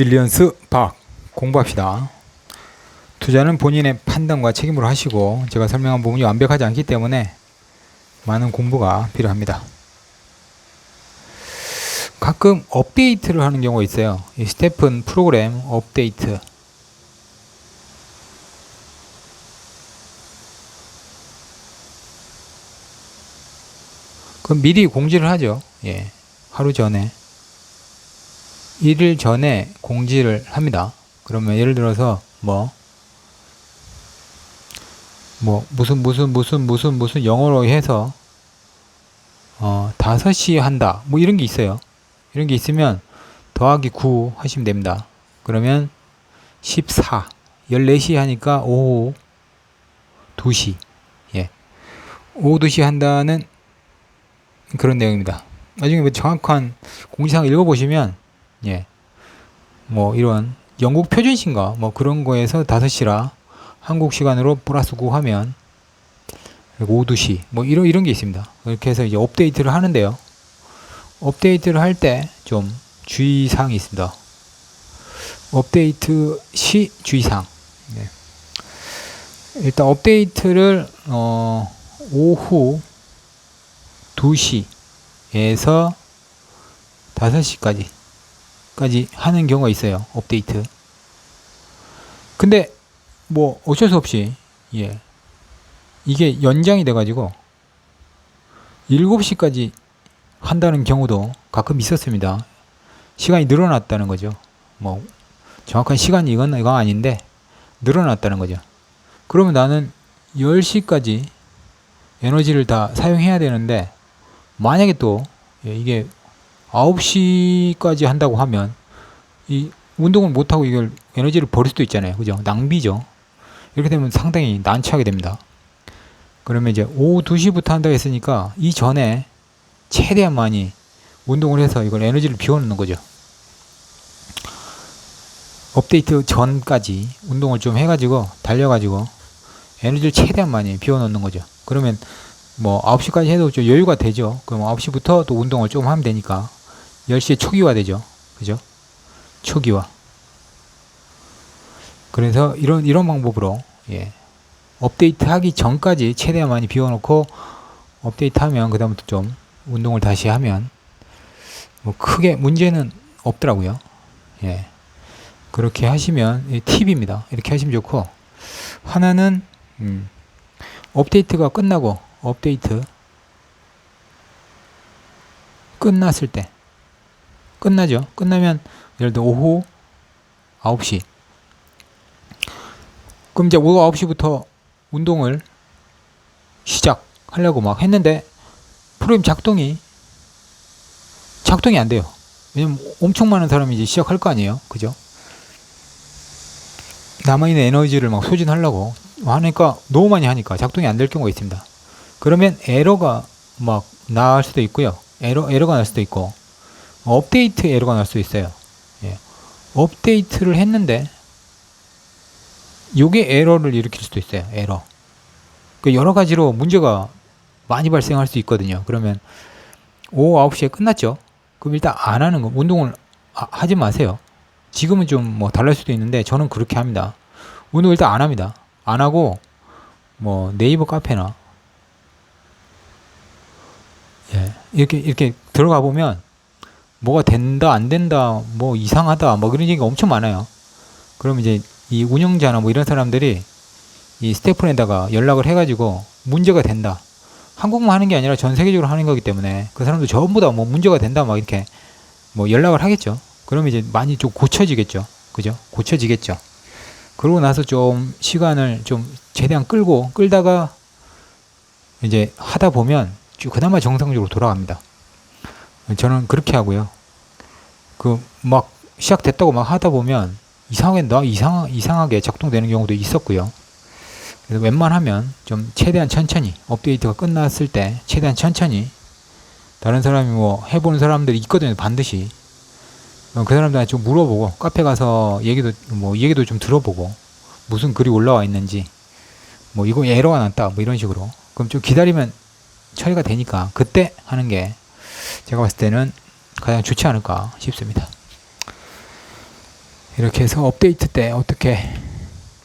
질리언스 박 공부합시다. 투자는 본인의 판단과 책임으로 하시고 제가 설명한 부분이 완벽하지 않기 때문에 많은 공부가 필요합니다. 가끔 업데이트를 하는 경우가 있어요. 이 스테픈 프로그램 업데이트. 그럼 미리 공지를 하죠. 예. 하루 전에. 일일 전에 공지를 합니다. 그러면 예를 들어서 뭐, 뭐, 무슨, 무슨, 무슨, 무슨, 무슨 영어로 해서, 어, 5시 한다. 뭐 이런 게 있어요. 이런 게 있으면 더하기 9 하시면 됩니다. 그러면 14. 14시 하니까 오후 2시. 예. 오후 2시 한다는 그런 내용입니다. 나중에 뭐 정확한 공지사항 읽어보시면, 예. 뭐 이런 영국 표준신가 뭐 그런 거에서 5시라 한국 시간으로 플러스 9 하면 그리고 오후 2시 뭐 이런 이런 게 있습니다. 이렇게 해서 이제 업데이트를 하는데요. 업데이트를 할 때 좀 주의사항이 있습니다. 업데이트 시 주의사항. 네. 일단 업데이트를 어, 오후 2시에서 5시까지 까지 하는 경우가 있어요. 업데이트. 근데 뭐 어쩔 수 없이 예. 이게 연장이 돼 가지고 7시까지 한다는 경우도 가끔 있었습니다. 시간이 늘어났다는 거죠. 뭐 정확한 시간이 이건 이건 아닌데 늘어났다는 거죠. 그러면 나는 10시까지 에너지를 다 사용해야 되는데 만약에 또 예, 이게 9시까지 한다고 하면 이 운동을 못 하고 이걸 에너지를 버릴 수도 있잖아요. 그죠? 낭비죠. 이렇게 되면 상당히 난처하게 됩니다. 그러면 이제 오후 2시부터 한다고 했으니까 이 전에 최대한 많이 운동을 해서 이걸 에너지를 비워놓는 거죠. 업데이트 전까지 운동을 좀 해가지고 달려가지고 에너지를 최대한 많이 비워놓는 거죠. 그러면 뭐 9시까지 해도 좀 여유가 되죠. 그럼 9시부터 또 운동을 좀 하면 되니까 10시에 초기화 되죠. 그죠? 초기화. 그래서 이런 이런 방법으로 예. 업데이트 하기 전까지 최대한 많이 비워놓고 업데이트 하면 그다음부터 좀 운동을 다시 하면 뭐 크게 문제는 없더라고요. 예. 그렇게 하시면 예, 팁입니다. 이렇게 하시면 좋고 하나는 음, 업데이트가 끝나고 업데이트 끝났을 때 끝나죠. 끝나면 예를 들어 오후 9시 그럼 이제 오후 9시부터 운동을 시작하려고 막 했는데 프로그램 작동이 작동이 안 돼요. 왜냐면 엄청 많은 사람이 이제 시작할 거 아니에요. 그죠? 남아있는 에너지를 막 소진하려고 하니까 너무 많이 하니까 작동이 안 될 경우가 있습니다. 그러면 에러가 막 나올 수도 있고요. 에러, 에러가 날 수도 있고, 업데이트 에러가 날 수도 있어요. 예. 업데이트를 했는데, 요게 에러를 일으킬 수도 있어요. 에러. 그 여러 가지로 문제가 많이 발생할 수 있거든요. 그러면 오후 9시에 끝났죠. 그럼 일단 안 하는 거, 운동을 아, 하지 마세요. 지금은 좀 뭐 달랄 수도 있는데 저는 그렇게 합니다. 운동 일단 안 합니다. 안 하고 뭐 네이버 카페나 예, 이렇게 이렇게 들어가 보면 뭐가 된다 안 된다 뭐 이상하다 뭐 그런 얘기가 엄청 많아요. 그럼 이제 이 운영자나 뭐 이런 사람들이 이 스태프에다가 연락을 해가지고 문제가 된다. 한국만 하는 게 아니라 전 세계적으로 하는 거기 때문에 그 사람도 전부 다 뭐 문제가 된다 막 이렇게 뭐 연락을 하겠죠. 그러면 이제 많이 좀 고쳐지겠죠. 그죠? 고쳐지겠죠. 그러고 나서 좀 시간을 좀 최대한 끌고 끌다가 이제 하다 보면 쭉 그나마 정상적으로 돌아갑니다. 저는 그렇게 하고요. 그 막 시작됐다고 막 하다 보면 이상하게 나 이상 이상하게 작동되는 경우도 있었고요. 그래서 웬만하면 좀 최대한 천천히 업데이트가 끝났을 때 최대한 천천히 다른 사람이 뭐 해보는 사람들이 있거든요 반드시 어, 그 사람들한테 좀 물어보고 카페 가서 얘기도 뭐 얘기도 좀 들어보고 무슨 글이 올라와 있는지 뭐 이거 에러가 났다 뭐 이런 식으로 그럼 좀 기다리면 처리가 되니까 그때 하는 게 제가 봤을 때는 가장 좋지 않을까 싶습니다. 이렇게 해서 업데이트 때 어떻게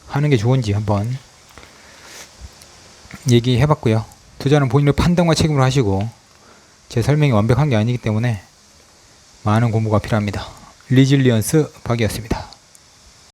하는 게 좋은지 한번 얘기해 봤고요. 투자는 본인의 판단과 책임으로 하시고 제 설명이 완벽한 게 아니기 때문에 많은 공부가 필요합니다. 리질리언스 박이었습니다.